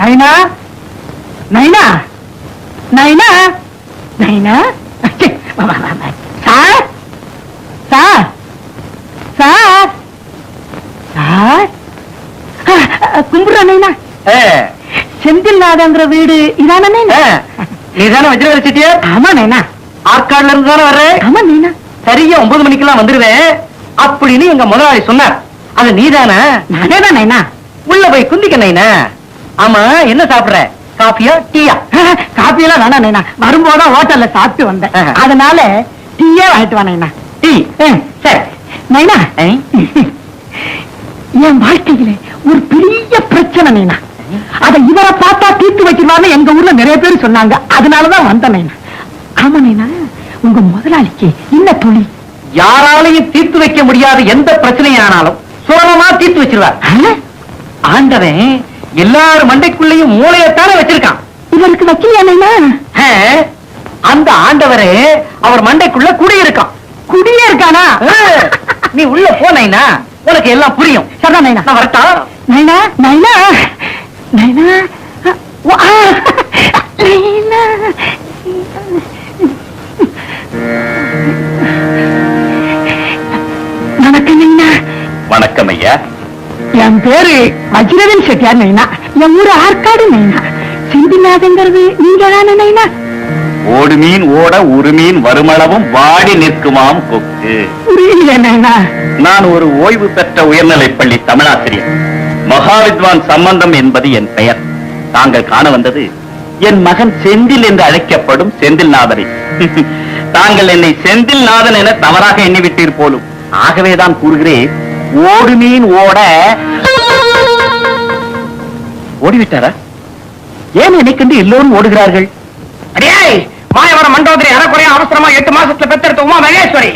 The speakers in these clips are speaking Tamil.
நைனா? நைனா? நைனா? நைனா. சார்? சார்? சார்? சார்? கும்பிடுற நைனா. செந்தில்நாதங்கிற வீடு இதான நைனா? நீ தானே வஜ்ரவேல் செட்டியார் ஆமா நைனா. ஆற்காடுல இருந்து தானே வர்ற? ஆமா நைனா. சரியா ஒன்பது மணிக்கெல்லாம் வந்துருவேன் அப்படின்னு எங்க முதலாளி சொன்னார். அது நீதானே? நானே தான் நைனா. உள்ள போய் குந்திக்க நைனா. ஆமா என்ன சாப்பிடுற? காஃபியா டீயா? காப்பி எல்லாம் வேணாம் நைனா. வரும்போதான் ஹோட்டல்ல சாப்பிட்டு வந்தேன். அதனால டீயே வாங்கிட்டு வா நைனா. டீ? சரி. நைனா. என் வாழ்க்கையில ஒரு பெரிய பிரச்சனை நைனா. அத இவரை பார்த்தா தீர்த்து வைக்கிறான்னு எங்க ஊர்ல நிறைய பேர் சொன்னாங்க. அதனாலதான் வந்தேன் நைனா. ஆமா நைனா. உங்க முதலாளிக்கு என்ன தொழில்? யாராலையும் தீர்த்து வைக்க முடியாத எந்த பிரச்சனையானாலும் சுலபமா தீர்த்து வச்சிருவார்? ஆண்டவன் எல்லார் மண்டைக்குள்ளேயும் மூளையத்தானே வச்சிருக்கான். இவருக்கு ஆ, அந்த ஆண்டவரே அவர் மண்டைக்குள்ள குடியிருக்கான். குடியே இருக்கானா நீ உள்ள போனீனா உனக்கு எல்லாம் புரியும். சரிதான் நைனா. நான் வரட்டா? நைனா நைனா. நைனா. வணக்கம் நைனா. வணக்கம் ஐயா. என் பேரு வஜ்ரவன் செட்டியார் நைனா. என் ஊரு ஆற்காடு நைனா. செந்திநாதங்கிறது நீங்க தானே நைனா. ஓடு மீன் ஓட ஒரு மீன் வருமளவும் வாடி நிற்குமாம் கொக்கு. புரியல நைனா. நான் ஒரு ஓய்வு பெற்ற உயர்நிலைப் பள்ளி தமிழாசிரியர். மகாவித்வான் சம்பந்தம் என்பது என் பெயர். தாங்கள் காண வந்தது என் மகன் செந்தில் என்று அழைக்கப்படும் செந்தில்நாதனை தாங்கள் என்னை செந்தில்நாதன் என தவறாக எண்ணிவிட்டீர் போலும். ஆகவேதான் கூறுகிறேன் ஓடு மீன் ஓட ஓடிவிட்டாரா? ஏன் என்னை கண்டு எல்லோரும் ஓடுகிறார்கள்? அடியாய் மாயவரம் மண்டோதரி அறக்குறையா அவசரமா எட்டு மாசத்துல பெத்தெடுத்த உமா மகேஸ்வரி.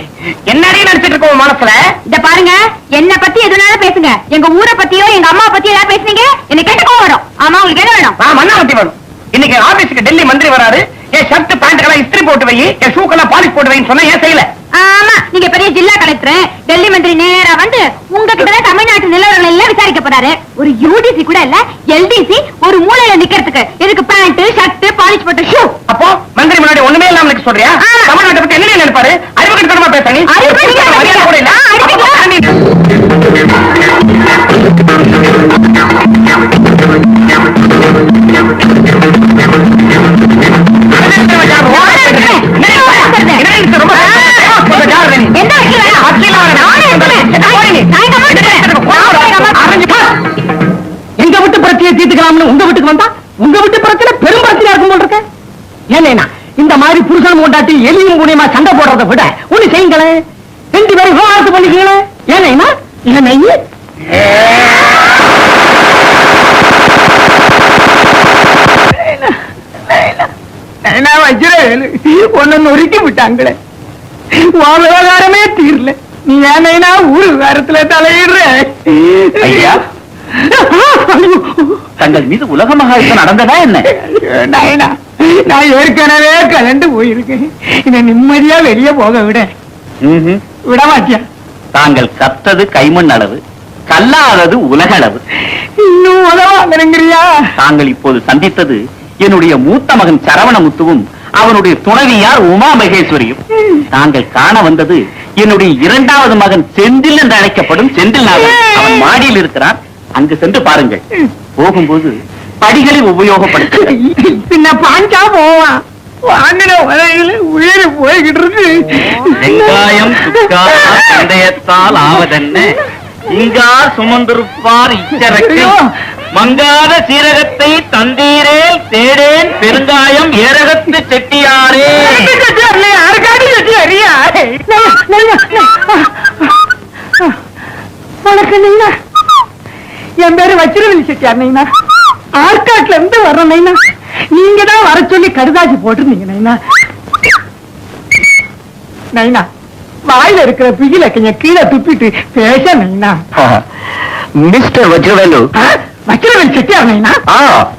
என்னடி நினைச்சிட்டு இருக்கோம் மனசுல? இத பாருங்க என்ன பத்தி எதுனாலும் பேசுங்க. எங்க ஊரை பத்தியோ எங்க அம்மா பத்தியோ ஏதாவது பேசுனீங்க? என்ன கேட்டு கோவம் வரும். ஆமா உங்களுக்கு என்ன வேணும்? நான் மண்ணாமட்டி வேணும். இன்னைக்கு ஆபீஸ்க்கு டெல்லி மந்திரி வராரு. என் ஷர்ட் பேண்ட்கெல்லாம் இஸ்திரி போட்டு வை என் ஷூக்கெல்லாம் பாலிஷ் போட்டு வைன்னு சொன்னா ஏன் செய்யல? ஆமா நீங்க பெரிய ஜில்லா கலெக்டர். டெல்லி மந்திரி நேரா வந்து உங்ககிட்ட தமிழ்நாட்டு நிலவரங்கள் எல்லாம் விசாரிக்க போறாரு. ஒரு யூடிசி கூட இல்ல எல்டிசி ஒரு மூலையில நிக்கிறதுக்கு. எதுக்கு பேண்ட் ஷர்ட் பாலிஷ் போட்ட ஷூ. அப்போ மந்திரி முன்னாடி ஒண்ணுமே இல்லாம சொல்றியா. தமிழ்நாட்டை பத்தி என்ன நினைப்பாரு? அறிவு கெட்டவனா மரியாதை ஏன்னா இந்த மாதிரி புருஷன் கொண்டாட்டி எலியும் புனியமா சண்டை போடுறதை விட ஒண்ணு செய்யுங்களேன் ரெண்டு பேரும் விவாகரத்து பண்ணிக்கங்களேன் ஏன்னா ஒன்னு நொறுக்கி விட்டாங்களே. விவகாரமே தீரல. நீ ஏன்னா ஊரு விவகாரத்துல தலையிடுற? ஐயா. தங்கள் மீது உலக மகாயுத்தம் நடந்ததா என்ன? நாயனா நான் ஏற்கனவே கலண்டு போயிருக்கேன். என்ன நிம்மதியா வெளியே போக விட. விட மாட்டியா தாங்கள் கற்றது கைமண் அளவு கல்லாதது உலக அளவு இன்னும் உதவாங்கறியா தாங்கள் இப்போது சந்தித்தது என்னுடைய மூத்த மகன் சரவணமுத்துவும் அவனுடைய துணைவியார் உமா மகேஸ்வரியும். தாங்கள் காண வந்தது என்னுடைய இரண்டாவது மகன் செந்தில் என்று அழைக்கப்படும் செந்தில்நாதன் அவன் மாடியில் இருக்கிறான். அங்கு சென்று பாருங்கள். போகும்போது படிகளை உபயோகப்படுத்துங்கள் பின்ன பாஞ்சா போவான் உயிர் போய்கிட்டு இருக்கு. வெங்காயம் சுக்கா சந்தயத்தால் ஆவதென்ன? இங்கார் சுமந்திருப்பார் இச்சரக்கு. மங்காத சீரகத்தை தந்தீரே தேடேன். பெருங்காயம் ஏரகத்து செட்டியாரே. வணக்கம் நைனா. என் பேரு வச்சிருவன் செட்டியார் நைனா. ஆற்காட்டுல இருந்து வர்றேன் நைனா. நீங்க தான் வர சொல்லி கடுதாசி போட்டிருந்தீங்க நைனா. நைனா வாயில இருக்கிற பிகில கொஞ்சம் கீழே துப்பிட்டு பேச நைனா. மிஸ்டர் வஜ்ரவேலு. வச்சிருவன் செட்டியார் நைனா? ஆ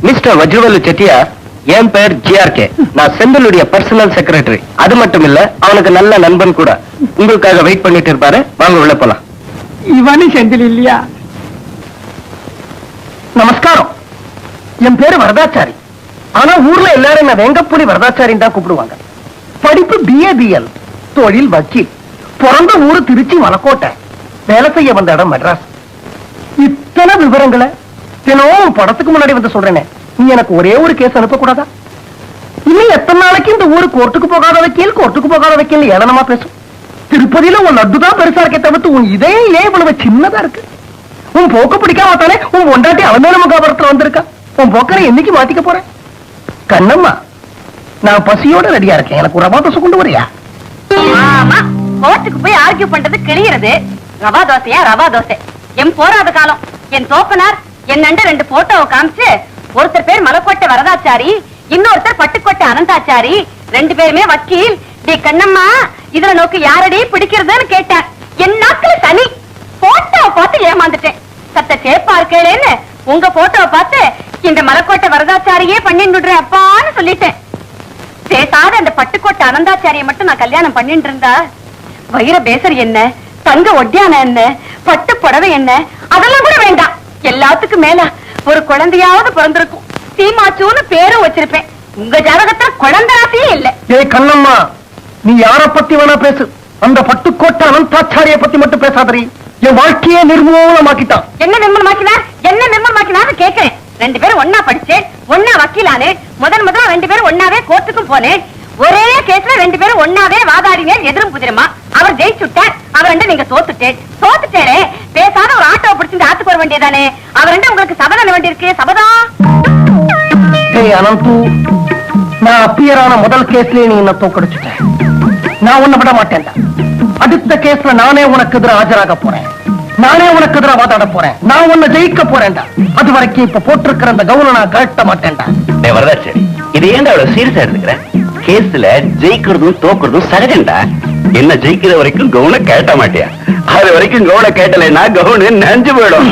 மிஸ்டர் வஜ்ரவேலு செட்டியார் என் பெயர் ஜிஆர்கே நான் செந்திலுடைய பர்சனல் செக்ரட்டரி அது மட்டும் இல்ல அவனுக்கு நல்ல நண்பன் கூட. உங்களுக்காக வெயிட் பண்ணிட்டு இருப்பாரு. வாங்க உள்ள போலாம். இவனு செந்தில் இல்லையா? நமஸ்காரம். என் பேரு வரதாச்சாரி. ஆனா ஊர்ல எல்லாரும் என்ன வெங்கப்புலி வரதாச்சாரின்னு தான் கூப்பிடுவாங்க. படிப்பு பிஏ பிஎல் தொழில் வக்கீல் பிறந்த ஊரு திருச்சி மலக்கோட்டை வேலை செய்ய வந்த இடம் மெட்ராஸ். இத்தனை விவரங்களை தினமும் படத்துக்கு முன்னாடி வந்து சொல்றேனே. நீ எனக்கு ஒரே ஒரு கேஸ் அனுப்பக்கூடாதா? இன்னும் எத்தனை நாளைக்கு இந்த ஊரு கோர்ட்டுக்கு போகாத வக்கீல் கோர்ட்டுக்கு போகாத வக்கீல் ஏளனமா பேசும்? திருப்பதியில உன் லட்டு தான் பெருசா இருக்கே தவிர்த்து உன் இதயம் ஏன் இவ்வளவு சின்னதா இருக்கு. உன் போக்கு பிடிக்காம தானே உன் பொண்டாட்டி அவமேல முகாபுரத்துல வந்திருக்கா? உன் பொக்கரை என்னைக்கு மாத்திக்க போறேன் கண்ணம்மா நான் பசியோட ரெடியா இருக்கேன். எனக்கு ரவா தோசை கொண்டு வரியா? ஆமா கோர்ட்டுக்கு போய் ஆர்கியூ பண்றது கிளியறது ரவா தோசையா ரவா தோசை. என் போராத காலம். என் தோப்பனார் என் நண்ட ரெண்டு போட்டோவை காமிச்சு ஒருத்தர் பேர் மலக்கோட்டை வரதாச்சாரி இன்னொருத்தர் பட்டுக்கோட்டை அனந்தாச்சாரி ரெண்டு பேருமே வக்கீல். டி கண்ணம்மா இதுல நோக்கு யாரடி பிடிக்கிறதுன்னு கேட்டேன். என் நாக்குல சனி. போட்டோவை பார்த்து ஏமாந்துட்டேன். சத்த சேப்பா இருக்கேன்னு உங்க போட்டோவை பார்த்து இந்த மலக்கோட்டை வரதாச்சாரியே பண்ணிட்டு விடுறேன் அப்பான்னு சொல்லிட்டேன். பேசாத அந்த பட்டுக்கோட்டை அனந்தாச்சாரிய மட்டும் நான் கல்யாணம் பண்ணிட்டு இருந்தா வைர பேசர் என்ன? தங்க ஒட்டியான என்ன? பட்டு புடவை என்ன? அதெல்லாம் கூட வேண்டாம். எல்லாத்துக்கும் மேல ஒரு குழந்தையாவது பிறந்திருக்கும். சீமாச்சூன்னு பேரும் வச்சிருப்பேன். உங்க ஜாதகத்துல குழந்தை ராசியே இல்ல. ஏய் கண்ணம்மா நீ யார பத்தி வேணா பேசு. அந்த பட்டுக்கோட்டை அனந்தாச்சாரிய பத்தி மட்டும் பேசாதரி என் வாழ்க்கையே நிர்மூலமாக்கிட்டான். என்ன நிர்மலமாக்கினார்? என்ன நிர்மலமாக்கினார்னு கேக்குறேன் ரெண்டு பேரும் ஒன்னா படிச்சேன் ஒன்னா வக்கீலானே முதன் முதல்ல ரெண்டு பேரும் ஒன்னாவே கோர்ட்டுக்கும் போனேன். ஒரே கேஸ்ல ரெண்டு பேரும் ஒன்னாவே வாதாடினேன் எதிரும் புதிரமா. அவர் ஜெயிச்சுட்டார் அவர் ரெண்டு நீங்க தோத்துட்டேன். தோத்துட்டேரே பேசாத ஒரு ஆட்டோவை பிடிச்சிருந்து ஆத்துக்கு வர வேண்டியதானே அவர் ரெண்டு உங்களுக்கு சபதம் வேண்டியிருக்கு? சபதம்? அனந்து நான் அப்பியரான முதல் கேஸ்லயே நீ என்ன தோக்கடிச்சுட்டேன் நான் உன்னை விட மாட்டேன் அடுத்த கேஸ்ல நானே உனக்கு எதிராக ஆஜராக போறேன். நானே உனக்கு எதிராக வாதாட போறேன். நான் உன்னை ஜெயிக்க போறேன்டா. அது வரைக்கும் இப்ப போட்டிருக்கிற அந்த கவுன நான் கழட்ட மாட்டேன்டா. வரதாச்சேரி இது ஏன்டா அவ்வளவு சீரியஸா எடுத்துக்கிற? கேஸ்ல ஜெயிக்கிறதும் தோக்குறதும் சகஜம்டா. என்ன ஜெயிக்கிற வரைக்கும் கவுன கேட்ட மாட்டியா? அது வரைக்கும் கவுன கேட்டலைன்னா கவுனு நஞ்சு போயிடும்.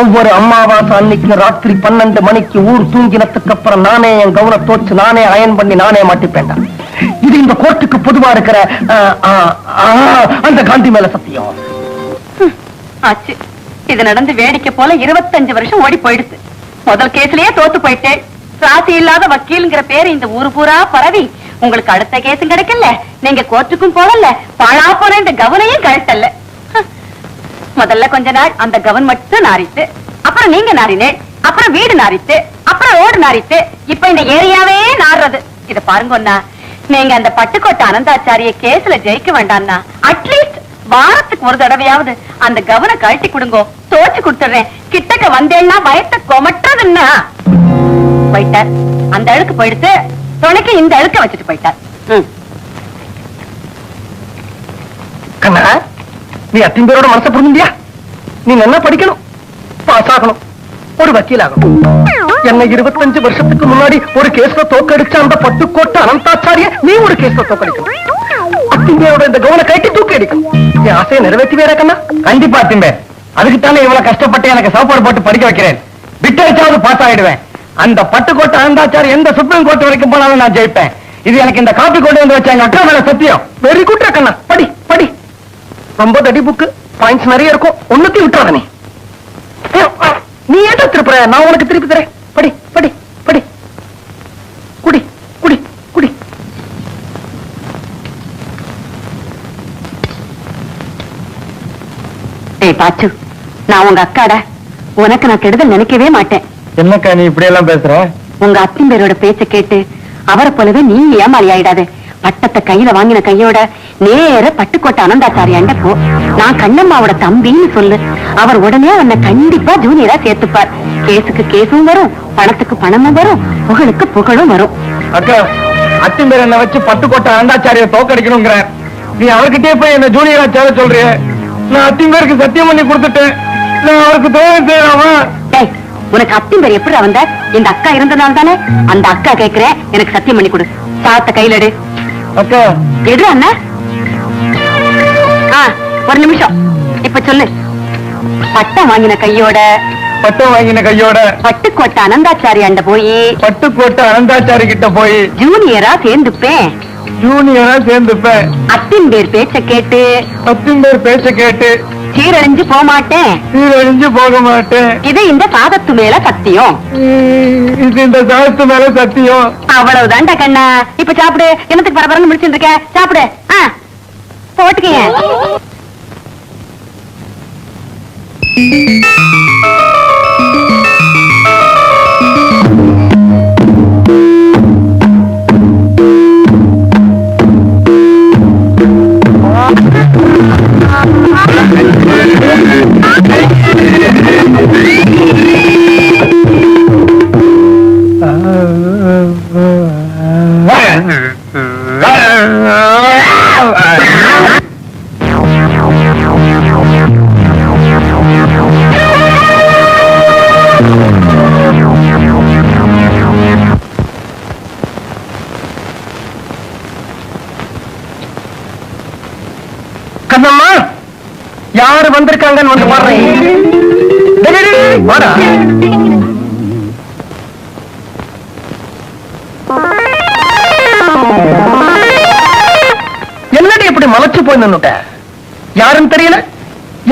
ஒவ்வொரு அம்மாவாசை அன்னைக்கு ராத்திரி பன்னெண்டு மணிக்கு ஊர் தூங்கினதுக்கு அப்புறம் நானே என் கவுன தோச்சு நானே அயன் பண்ணி நானே மாட்டிப்பேன்டா. இது இந்த கோர்ட்டுக்கு பொதுவா இருக்கிற அந்த காந்தி மேல சத்தியம். ஆச்சு. இது நடந்து வேடிக்கை போல இருபத்தஞ்சு வருஷம் ஓடி போயிடுச்சு முதல் கேஸ்லயே தோத்து போயிட்டேன். ராசி இல்லாத வக்கீல்ங்கிற பேரு இந்த ஊரு பூரா பரவி. உங்களுக்கு அடுத்த கேஸும் கிடைக்கல. நீங்க கோர்ட்டுக்கும் போகல. பழா போன இந்த கவனையும் கழட்டல. முதல்ல கொஞ்ச நாள் அந்த கவன் மட்டும் நாரித்து அப்புறம் நீங்க நாரினேன் அப்புறம் வீடு நாரித்து அப்புறம் ரோடு நாரித்து இப்ப இந்த ஏரியாவே நாடுறது இத பாருங்க நீங்க அந்த பட்டுக்கோட்டை அனந்தாச்சாரிய கேஸ்ல ஜெயிக்க வேண்டாம்னா அட்லீஸ்ட் வாரத்துக்கு ஒரு தடவையாவது அந்த கவன கழட்டி கொடுங்கோ. தோச்சு கொடுத்துறேன் கிட்டக்க வந்தேன்னா பயத்தை கொமட்டதுன்னா போயிட்டார். அந்த அழுக்கு போயிடுத்து துணைக்கு இந்த அழுக்க வச்சுட்டு போயிட்டார். கண்ணா நீ அத்தின் பேரோட மனசை புரிஞ்சியா நீ நல்லா படிக்கணும். பாஸ் ஆகணும். ஒரு வக்கீல் ஆகணும் என்ன இருபத்தஞ்சு வருஷத்துக்கு முன்னாடி ஒரு கேஸ்ல தோக்கடிச்ச அந்த பட்டுக்கோட்டை அனந்தாச்சாரிய நீ ஒரு கேஸ்ல தோக்கடிக்கணும். அத்திம்பேரோட இந்த கவன கைட்டு தூக்கி அடிக்கணும். என் ஆசையை நிறைவேற்றி வேற கண்ணா கண்டிப்பா அத்திம்பே அதுக்குத்தானே இவ்வளவு கஷ்டப்பட்டு எனக்கு சாப்பாடு போட்டு படிக்க வைக்கிறேன். விட்டு வச்சாவது பாஸ் ஆயிடுவேன். அந்த பட்டுக்கோட்டை அனந்தாச்சாரி எந்த சுப்ரீம் கோர்ட் வரைக்கும் போனாலும் நான் ஜெயிப்பேன். இது எனக்கு இந்த காப்பி கொண்டு வந்து வச்ச எங்க அக்கா மேல சத்தியம். வெரி குட் கண்ணா படி படி. ரொம்ப தடி புக்கு பாயிண்ட்ஸ் நிறைய இருக்கும். ஒன்னுத்தையும் விட்டுறாத நீ. ஏ, திருப்புற? நான் உனக்கு திருப்பி தரேன். பாச்சு. நான் உங்க அக்காடா உனக்கு நான் கெடுதல் நினைக்கவே மாட்டேன். என்னக்கா நீ இப்படி எல்லாம் பேசுற? உங்க அத்திம்பேரோட பேச்ச கேட்டு அவரை போலவே நீ ஏமாளி ஆயிடாத. பட்டத்தை கையில வாங்கின கையோட நேர பட்டுக்கோட்டை அனந்தாச்சாரியாண்ட போ. நான் கண்ணம்மாவோட தம்பின்னு சொல்லு. அவர் உடனே உன்னை கண்டிப்பா ஜூனியரா சேர்த்துப்பார். கேஸுக்கு கேஸும் வரும் பணத்துக்கு பணமும் வரும் புகழுக்கு புகழும் வரும். அக்கா அத்திம்பேர் என்ன வச்சு பட்டுக்கோட்டை ஆண்டாச்சாரிய தோக்கடிக்கணுங்கிற நீ அவர்கிட்டயே போய் என்ன ஜூனியரா சேர சொல்றிய? நான் அத்திம்பேருக்கு சத்தியம் பண்ணி கொடுத்துட்டேன். நான் அவருக்கு துரோகம் செய்யலாமா? உனக்கு அத்திம்பேர் எப்படி வந்த? இந்த அக்கா இருந்தனால தானே அந்த அக்கா கேக்குறேன். எனக்கு சத்தியம் பண்ணி கொடு. சாத்த கையில எடு. அக்கா. எது அண்ணா? ஒரு நிமிஷம். இப்ப சொல்லு. பட்டம் வாங்கின கையோட பட்டம் வாங்கின கையோட பட்டுக்கோட்டை அனந்தாச்சாரி அண்ட போய் பட்டுக்கோட்டை அனந்தாச்சாரி கிட்ட போய் ஜூனியரா சேர்ந்துப்பேன். ஜூனியரா சேர்ந்துப்பேன். அத்தின் பேர் பேச்ச கேட்டு. அத்திம்பேர் பேச்ச கேட்டு. சீரழிஞ்சு போக மாட்டேன் சீரழிஞ்சு போக மாட்டேன் இது இந்த சாதத்து மேல சத்தியம். இது இந்த சாத்து மேல சத்தியம். அவ்வளவுதான்டா கண்ணா. இப்ப சாப்பிடு. என்னத்துக்கு பரபரன்னு முடிச்சுட்டு இருக்க? சாப்பிடு. போட்டுக்கீங்க.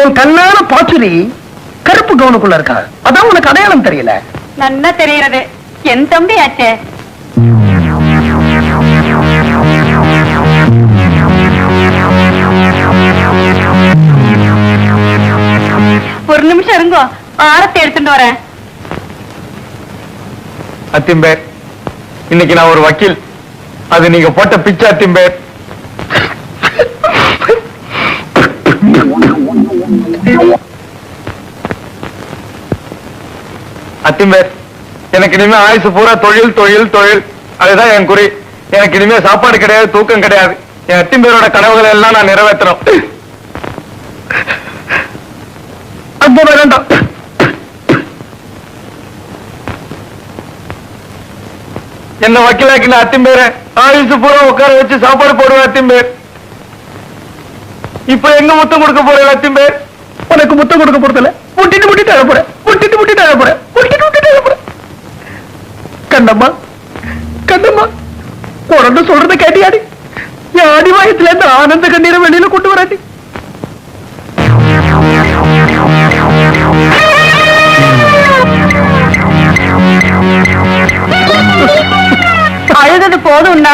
என் கண்ணான பாச்சுரி கருப்பு கவுனுக்குள்ள இருக்கான் அதான் உனக்கு அடையாளம் தெரியல. நல்லா தெரிகிறது. என் தம்பி ஆச்சே. ஒரு நிமிஷம் இருங்கோ. ஆரத்தை எடுத்துட்டு வரேன். அத்திம்பேர் இன்னைக்கு நான் ஒரு வக்கீல். அது நீங்க போட்ட பிச்சை அத்திம்பேர். அத்திம்பேர் எனக்கு இனிமே ஆயுசு பூரா தொழில் தொழில் தொழில். அதுதான் என் குறி. எனக்கு இனிமே சாப்பாடு கிடையாது தூக்கம் கிடையாது. என் அத்திம்பேரோட கனவுகளை எல்லாம் நான் நிறைவேற்றணும். அந்த வேண்டாம் என்ன வக்கீலாக்கின அத்திம்பேர? ஆயுசு பூரா உட்கார வச்சு சாப்பாடு போடுவேன் அத்திம்பேர். இப்ப எங்க முத்தம் கொடுக்க போறேன் அத்திம்பேர்? உனக்கு முத்தம் கொடுக்க போறதில்ல. முட்டிட்டு முட்டிட்டு அழ போறேன். முட்டிட்டு முட்டிட்டு அழ போறேன். முட்டிட்டு முட்டிட்டு அழ போறேன். கண்ணம்மா கண்ணம்மா குழந்தை சொல்றத கேட்டியாடி? என் அடி வயசுல இருந்து ஆனந்த கண்ணீரை வெளியில கொண்டு வராட்டி. அழுதது போதும்னா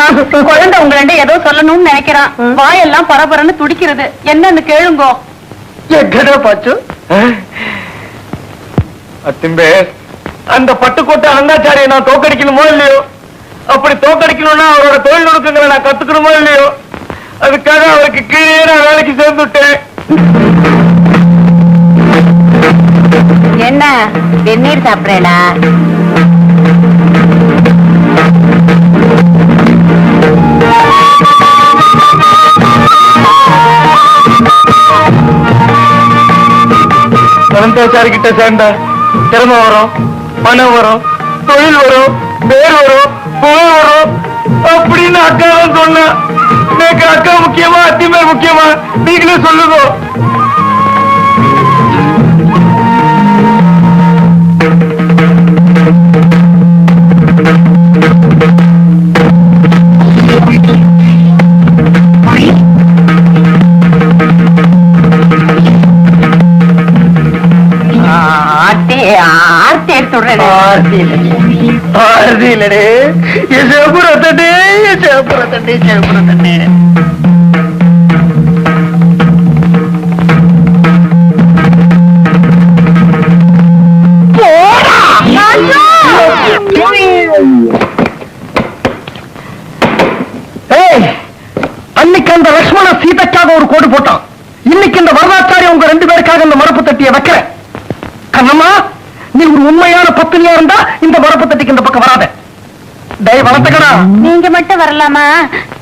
குழந்தை உங்கள்ட்ட ஏதோ சொல்லணும்னு நினைக்கிறான். வாயெல்லாம் பரபரன்னு துடிக்கிறது. என்னன்னு கேளுங்கோ. எங்கடா பாச்சு அத்திம்பே அந்த பட்டுக்கோட்டை அண்ணாச்சாரியை நான் தோக்கடிக்கணுமோ இல்லையோ? அப்படி தோக்கடிக்கணும்னா அவரோட தொழில் நுணுக்கங்களை நான் கத்துக்கணுமோ இல்லையோ? அதுக்காக அவருக்கு கீழே நான் வேலைக்கு சேர்ந்து விட்டேன். என்ன வெந்நீர் சாப்பிடறா அனந்தாச்சாரி கிட்ட சேர்ந்தா திறமை வரும் பணம் வரும் தொழில் வரும் பேர் வரும் புகழ் வரும். அப்படின்னு அக்கா தான் அக்கா முக்கியமா அத்திமே முக்கியமா? நீங்களே சொல்லுங்க. ஆர்த்தி எடுத்து விடுறேன் ஆறுதி இல்லடே. சேப்புரத்தே சேப்புரத்தே அன்னைக்கு அந்த லட்சுமண சீதைக்காக ஒரு கோடு போட்டான் இன்னைக்கு இந்த வரதாச்சாரி உங்க ரெண்டு பேருக்காக இந்த மரப்பு தட்டிய வைக்கிறேன் கண்ணம்மா நீ ஒரு உண்மையான இருந்தா இந்த மரப்பு தட்டிக்கு இந்த பக்கம் வராத. டேய் வளர்த்தகடா நீங்க மட்டும் வரலாமா?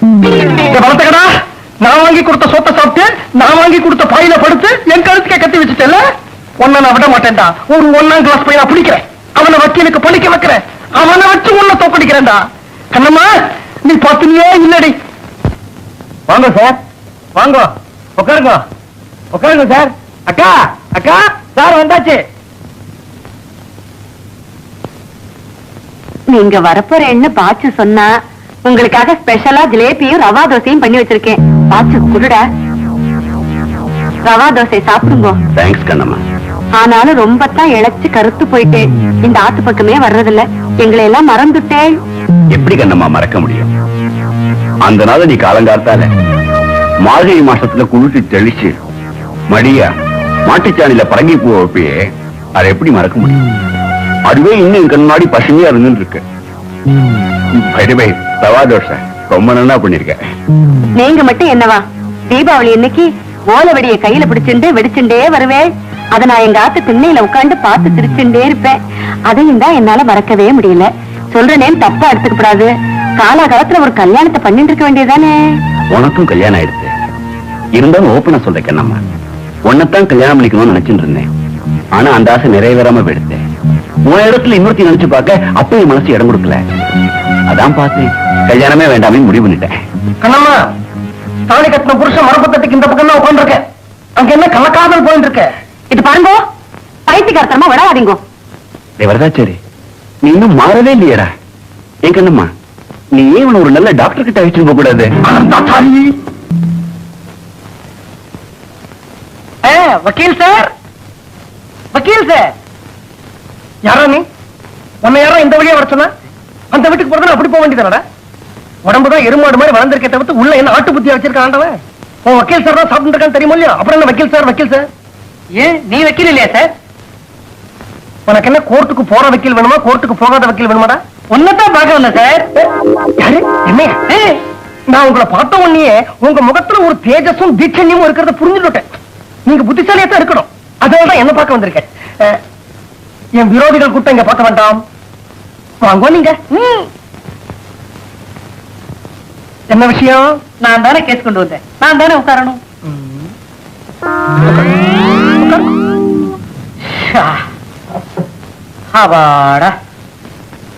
இந்த வளர்த்தகடா நான் வாங்கி கொடுத்த சொத்தை சாப்பிட்டு நான் வாங்கி கொடுத்த பாயில படுத்து என் கழுத்துக்கே கத்தி வச்சுட்டேல உன்னை நான் விட மாட்டேன்டா. ஒரு ஒன்னாம் கிளாஸ் பையனா பிடிக்கிறேன். அவனை வக்கீலுக்கு படிக்க வைக்கிறேன். அவனை வச்சு உன்னை தோக்கடிக்கிறேன்டா. கண்ணம்மா நீ பத்தினியே இல்லடி. வாங்க சார். வாங்க. உட்காருங்க. உட்காருங்க சார். அக்கா அக்கா சார் வந்தாச்சு. நீங்க வரப்போறேன்னு பாச்சு சொன்னா உங்களுக்காக ஸ்பெஷலா ஜிலேபியும் ரவா தோசையும் பண்ணி வச்சிருக்கேன். பாச்சு குடுடா. ரவா தோசை சாப்பிடுங்க. தேங்க்ஸ் கண்ணம்மா. ஆனாலும் ரொம்ப தான் இழைச்சு கருத்து போயிட்டேன். இந்த ஆத்து பக்கமே வர்றதில்ல. எங்களை எல்லாம் மறந்துட்டேன். எப்படி கண்ணம்மா மறக்க முடியும்? அந்த நாள் நீ காலங்காத்தால மார்கழி மாசத்துல குளிச்சு தெளிச்சு மடியா மாட்டுச்சாணியில பரங்கி பூ வைப்பியே அதை எப்படி மறக்க முடியும்? அதுவே இன்னும் கண் முன்னாடி பசுமையா இருந்துட்டு இருக்கு பைடபை ரவா தோசை. ரொம்ப நல்லா பண்ணிருக்க நீங்க மட்டும் என்னவா? தீபாவளி இன்னைக்கு ஓலை வெடிய கையில பிடிச்சுண்டு வெடிச்சுண்டே வருவேன் அத நான் எங்க ஆத்து திண்ணையில உட்கார்ந்து பார்த்து சிரிச்சுட்டே இருப்பேன். அதையும் தான் என்னால மறக்கவே முடியல. சொல்றேன் தப்பா எடுத்துக்கப்படாது. காலாகாலத்துல ஒரு கல்யாணத்தை பண்ணிட்டு இருக்க வேண்டியதானே உனக்கும் கல்யாணம் ஆயிடுச்சு. இருந்தாலும் ஓப்பனா சொல்றேன் கண்ணம்மா. உன்னைத்தான் கல்யாணம் பண்ணிக்கணும்னு நினைச்சிட்டு இருந்தேன். ஆனா அந்த ஆசை நிறைவேறாம போயிடுச்சு. உன் இடத்துல இன்னொருத்தி நினைச்சு பார்க்க அப்பயும் மனசு இடம் கொடுக்கல. அதான் பார்த்தேன் கல்யாணமே வேண்டாமே முடிவு பண்ணிட்டேன். கண்ணம்மா தாலி கட்டின புருஷன் மரபத்தத்துக்கு இந்த பக்கம் தான் அங்க என்ன கள்ளக்காதல் போயிட்டு இருக்க இது பாருங்க பைத்தியக்காரத்தனமா விடாதீங்க. வரதாச்சேரி நீ இன்னும் மாறவே இல்லையடா. ஏன் கண்ணம்மா நீ ஏன் ஒரு நல்ல டாக்டர் கிட்ட அழைச்சிட்டு போக கூடாது? வக்கீல் சார்? வக்கீல் சார்? யாரா நீ? உன்னை யாரா இந்த வழியா வர சொன்னா? அந்த வீட்டுக்கு போறதுல அப்படி போக வேண்டியதானடா? உடம்புதான் எருமாடு மாதிரி வளர்ந்திருக்கே தவிர்த்து உள்ள என்ன ஆட்டு புத்தியா வச்சிருக்க ஆண்டவன்? உன் வக்கீல் சார் தான் சாப்பிட்டு இருக்கான்னு தெரியுமா இல்லையா? அப்புறம் என்ன வக்கீல் சார் வக்கீல் சார்? ஏன்? நீ வக்கீல் இல்லையா சார்? உனக்கு என்ன கோர்ட்டுக்கு போற வக்கீல் வேணுமா? கோர்ட்டுக்கு போகாத வக்கீல் வேணுமாடா? உன்னதான் பார்க்க வந்தேன் சார். யாரு? நான் உங்களை பார்த்த உடனே உங்க முகத்துல ஒரு தேஜஸும் தீட்சண்யமும் இருக்கிறத புரிஞ்சுட்டேன் நீங்க புத்திசாலியா தான் இருக்கணும். அதனால தான் என்ன பார்க்க வந்திருக்கேன். என் விரோதிகள் கூட்டம் இங்க பார்க்க வேண்டாம் வாங்க நீங்க. என்ன விஷயம்? நான் தானே கேஸ் கொண்டு வந்தேன். நான் தானே உட்காரணும்.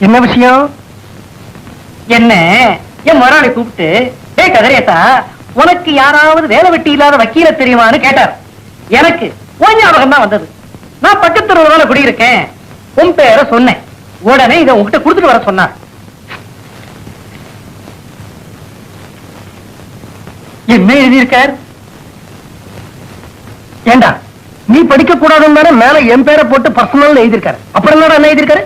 என்ன விஷயம்? என்ன? என் முதலாளி கூப்பிட்டு ஏ கதிரேசா உனக்கு யாராவது வேலை வெட்டி இல்லாத வக்கீல தெரியுமான்னு கேட்டார். எனக்கு உன் ஞாபகம் தான் வந்தது. நான் பக்கத்து குடியிருக்கேன். உன் பேரை சொன்னேன். உடனே இதை உங்ககிட்ட கொடுத்துட்டு வர சொன்னார். என்ன எழுதியிருக்கார்? ஏண்டா நீ படிக்க கூடாதுன்னு தானே மேல என் பேரை போட்டு பர்சனல் எழுதியிருக்காரு. அப்புறம் என்னடா என்ன எழுதியிருக்காரு?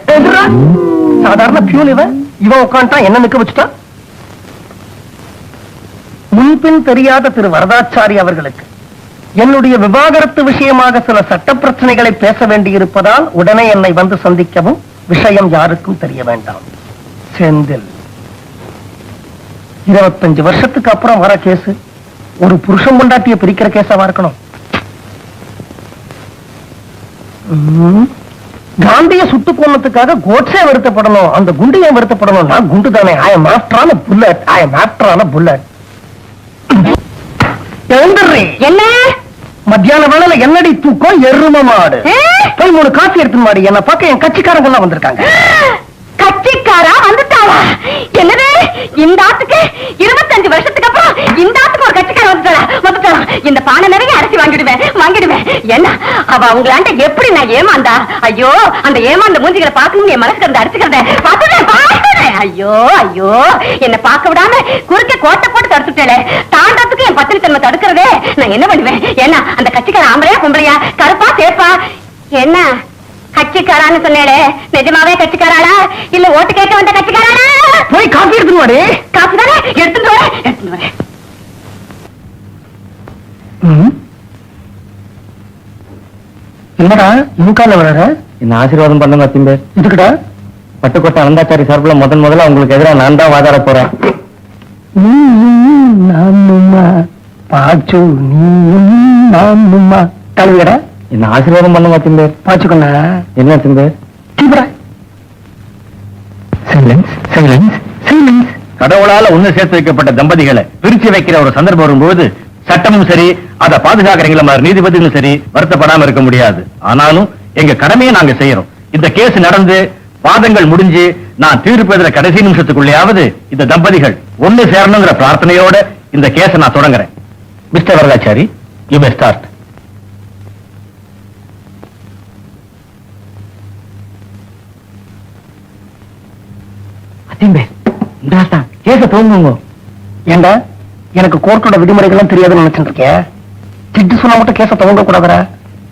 சாதாரண பியூன் இவன். இவன் உட்காந்துட்டான் என்ன நிக்க வச்சுட்டான்? முன்பின் தெரியாத திரு வரதாச்சாரி அவர்களுக்கு என்னுடைய விவாகரத்து விஷயமாக சில சட்ட பிரச்சனைகளை பேச வேண்டியிருப்பதால் உடனே என்னை வந்து சந்திக்கவும் விஷயம் யாருக்கும் தெரிய வேண்டாம். செந்தில். இருபத்தஞ்சு வருஷத்துக்கு அப்புறம் வர கேஸ். ஒரு புருஷன் கொண்டாட்டிய பிரிக்கிற கேஸாவா இருக்கணும். காந்திய சுட்டு கொன்னதுக்காக கோட்ஸே வருத்தப்படணும். அந்த குண்டு ஏன் வருத்தப்படணும். நான் குண்டு தானே ஐ எம் ஆஃப்டரான புல்லட் ஐ எம் ஆஃப்டரான புல்லட் எழுந்துடுறேன் என்ன? மத்தியான வேளையில என்னடி தூக்கம்? எரும மாடு? போய் மூணு காஃபி எடுத்து மாடி என்ன பார்க்க என் கட்சிக்காரங்க எல்லாம் வந்திருக்காங்க. கட்சிக்காரா வந்துட்டாளா? என்னது? இந்த ஆத்துக்கு இருபத்தஞ்சு வருஷத்துக்கு அப்புறம் இந்த ஆத்துக்கு ஒரு கட்சிக்கார வந்துட்டாளா? வந்துட்டாளா? இந்த பானை நிறைய அரிசி வாங்கிடுவேன். வாங்கிடுவேன். என்ன? அவ அவங்களாண்ட எப்படி நான் ஏமாந்தா? ஐயோ அந்த ஏமாந்த மூஞ்சிகளை பார்க்கணும் என் மனசுக்கு அந்த பார்த்துட்டேன் பார்த்துட்டேன் ஐயோ ஐயோ. என்ன பார்க்க விடாம குறுக்க கோட்டை போட்டு தடுத்துட்டேளே. தாண்டத்துக்கு என் பத்திரி தன்மை தடுக்கிறதே. நான் என்ன பண்ணுவேன்? என்ன அந்த கட்சிக்கார ஆம்பளையா பொம்பளையா கருப்பா சேப்பா. என்ன? கட்சிக்காரான்னு சொன்னேளே. நிஜமாவே கட்சிக்காராளா இல்ல ஓட்டு கேட்க வந்த கட்சிக்காராளா போய் காஃபி எடுத்து மாடி காசு தானே? எடுத்துட்டு வரேன் எடுத்துட்டு வரேன் என்னடா இன்கால வளர என்ன ஆசீர்வாதம் பண்ணுங்க அத்திம்பே இதுக்குடா. பட்டுக்கோட்டை அனந்தாச்சாரி சார்பில் முதன் முதல்ல உங்களுக்கு எதிராக நான் தான் வாதாட போறேன். நானுமா பாச்சு நீயும் நானுமா தலைவிடா என்ன ஆசீர்வாதம் பண்ணுங்க அத்திம்பே பாச்சுக்கண்ணா. என்ன சைலன்ஸ் சைலன்ஸ் சைலன்ஸ் கடவுளால ஒண்ணு சேர்த்து வைக்கப்பட்ட தம்பதிகளை பிரிச்சு வைக்கிற ஒரு சந்தர்ப்பம் வரும்போது சட்டமும் சரி அதை பாதுகாக்கிறீங்களா மாதிரி நீதிபதிகளும் சரி வருத்தப்படாம இருக்க முடியாது. ஆனாலும் எங்க கடமையை நாங்க செய்யறோம். இந்த கேஸ் நடந்து வாதங்கள் முடிஞ்சு நான் தீர்ப்பு கடைசி நிமிஷத்துக்குள்ளேயாவது இந்த தம்பதிகள் ஒண்ணு சேரணுங்கிற பிரார்த்தனையோட இந்த கேஸை நான் தொடங்குறேன். Mister Varadachari you may start கேச தோங்குங்க ஏண்டா எனக்கு கோர்ட்டோட விதிமுறைகள்லாம் தெரியாதுன்னு நினைச்சிட்டு இருக்கேன் ஜட்ஜி சொன்னா மட்டும் கேச துவங்க கூடாதுடா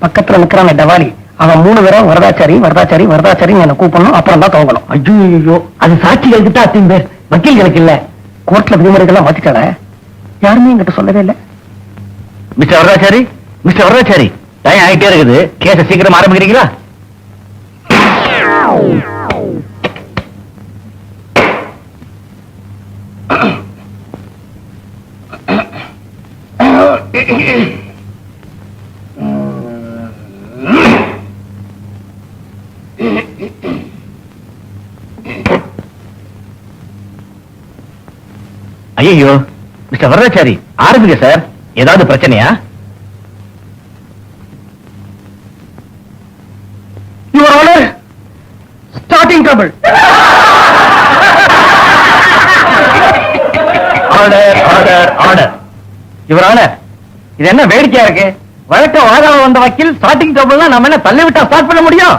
பக்கத்துல நிக்கிறான் டவாலி அவன் மூணு பேரும் வரதாச்சாரி வரதாச்சாரி வரதாச்சாரி என்ன கூப்பிடணும் அப்புறம் தான் துவங்கணும். ஐயோ அது சாட்சிகள் கிட்ட அத்தின் பேர். வக்கீல்களுக்கு இல்ல. கோர்ட்ல விதிமுறைகள்லாம் மாத்திட்டாட யாருமே என்கிட்ட சொல்லவே இல்ல. Mister Varadachari mister Varadachari time ஆகிட்டே இருக்குது. கேஸ சீக்கிரம் ஆரம்பிக்கிறீங்களா? ஐயோ மிஸ்டர் வரதாச்சாரி ஆரம்பிங்க சார். ஏதாவது பிரச்சனையா? Your honour starting trouble order order order your honour இது என்ன வேடிக்கையா இருக்கு? வழக்க வாதாட வந்த வக்கீல் ஸ்டார்டிங் ட்ரபிள்னா நம்ம என்ன தள்ளி விட்டா ஸ்டார்ட் பண்ண முடியும்?